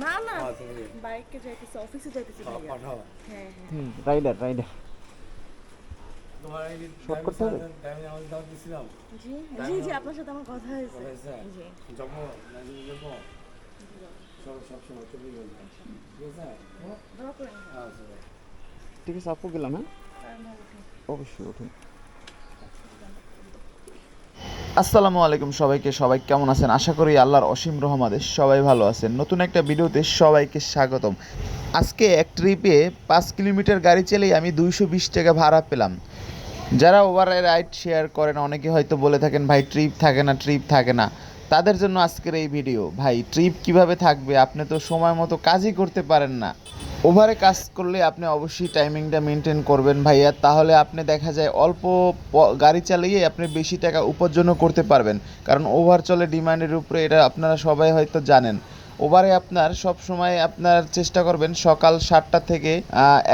না না বাইকে যাইতেছে অফিসে যাইতেছে হ্যাঁ হ্যাঁ রাইডার রাইডার জি জি আপনার সাথে আমার কথা হয়েছে ঠিক আছে আপু গেলাম হ্যাঁ অবশ্যই উঠুন আসসালামু আলাইকুম সবাইকে, সবাই কেমন আছেন? আশা করি আল্লাহর অসীম রহমাদে সবাই ভালো আছেন। নতুন একটা ভিডিওতে সবাইকে স্বাগতম। আজকে এক ট্রিপে পাঁচ কিলোমিটার গাড়ি চালিয়ে আমি দুইশো বিশ টাকা ভাড়া পেলাম। যারা ওভার রাইড শেয়ার করেন, অনেকে হয়তো বলে থাকেন, ভাই, ট্রিপ থাকে না, ট্রিপ থাকে না। তাদের জন্য আজকের এই ভিডিও, ভাই, ট্রিপ কীভাবে থাকবে? আপনি তো সময় মতো কাজই করতে পারেন না। ওভারে কাজ করলে আপনি অবশ্যই টাইমিংটা মেনটেন করবেন ভাইয়া। তাহলে আপনি দেখা যায় অল্প গাড়ি চালিয়ে আপনি বেশি টাকা উপার্জনও করতে পারবেন। কারণ ওভার চলে ডিমান্ডের উপরে, এটা আপনারা সবাই হয়তো জানেন। ওভারে আপনার সব সময় আপনার চেষ্টা করবেন সকাল সাতটা থেকে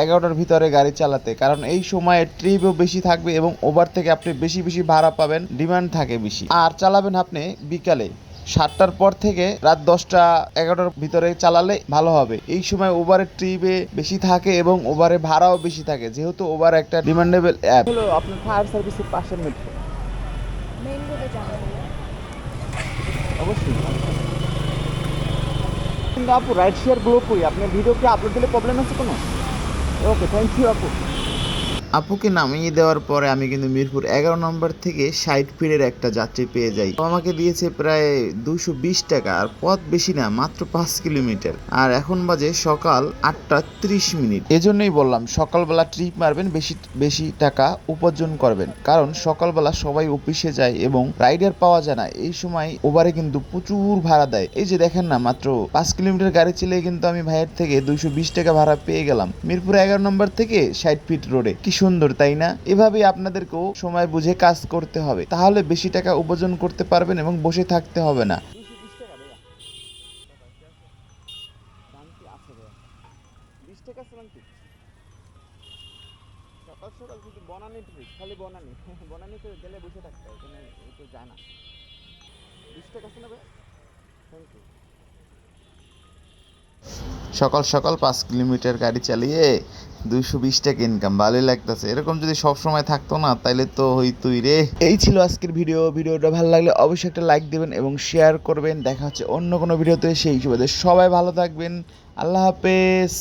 এগারোটার ভিতরে গাড়ি চালাতে। কারণ এই সময়ে ট্রিপও বেশি থাকবে এবং ওভার থেকে আপনি বেশি বেশি ভাড়া পাবেন ডিমান্ড থাকে বেশি। আর চালাবেন আপনি বিকালে। সাতটার পর থেকে রাত দশটা এগারোটার ভিতরে চালালে ভালো হবে। এই সময় ওভারের ট্রিপে বেশি থাকে এবং ওভারে ভাড়াও বেশি থাকে। যেহেতু ওভার একটা ডিমান্ডেবল অ্যাপ হলো আপনার ফায়ার সার্ভিসের পাশের মেট্রো মেইন রোডে যাবেন অবশ্যই। কিন্তু আপু রাইট শেয়ার গ্লো করি আপনার ভিডিও কি আপলোড দিলে প্রবলেম আছে কোনো? ওকে থ্যাংক ইউ আপু। আপুকে নামিয়ে দেওয়ার পরে আমি কিন্তু মিরপুর এগারো নম্বর থেকে ষাট ফিটের একটা যাত্রী পেয়ে যাই। আমাকে দিয়েছে প্রায় দুশো বিশ টাকা, আর পথ বেশি না, মাত্র পাঁচ কিলোমিটার। আর এখন বাজে সকাল আটটা ত্রিশ মিনিট। এজন্যই বললাম, সকালবেলা ট্রিপ মারবেন, বেশি বেশি টাকা উপার্জন করবেন। কারণ সকালবেলা সবাই অফিসে যায় এবং রাইডার পাওয়া যায় না। এই সময় ওভারে কিন্তু প্রচুর ভাড়া দেয়। এই যে দেখেন না, মাত্র পাঁচ কিলোমিটার গাড়ি চালিয়ে কিন্তু আমি ভাইয়ের থেকে দুইশো বিশ টাকা ভাড়া পেয়ে গেলাম। মিরপুর এগারো নম্বর থেকে ষাট ফিট রোডে। কি সুন্দর, তাই না? এভাবেই আপনাদেরকেও সময় বুঝে কাজ করতে হবে। তাহলে বেশি টাকা উপার্জন করতে পারবেন এবং বসে থাকতে হবে না। সকাল সকাল সকাল সকাল পাঁচ কিলোমিটার গাড়ি চালিয়ে দুইশো বিশ টাকা ইনকাম ভালোই লাগতেছে। এরকম যদি সব সময় থাকতো না, তাইলে তো হইতুই রে। এই ছিল আজকের ভিডিও ভিডিওটা ভালো লাগলে অবশ্যই একটা লাইক দিবেন এবং শেয়ার করবেন। দেখা হচ্ছে অন্য কোনো ভিডিওতে সেই হিসেবে সবাই ভালো থাকবেন। আল্লাহ হাফেজ।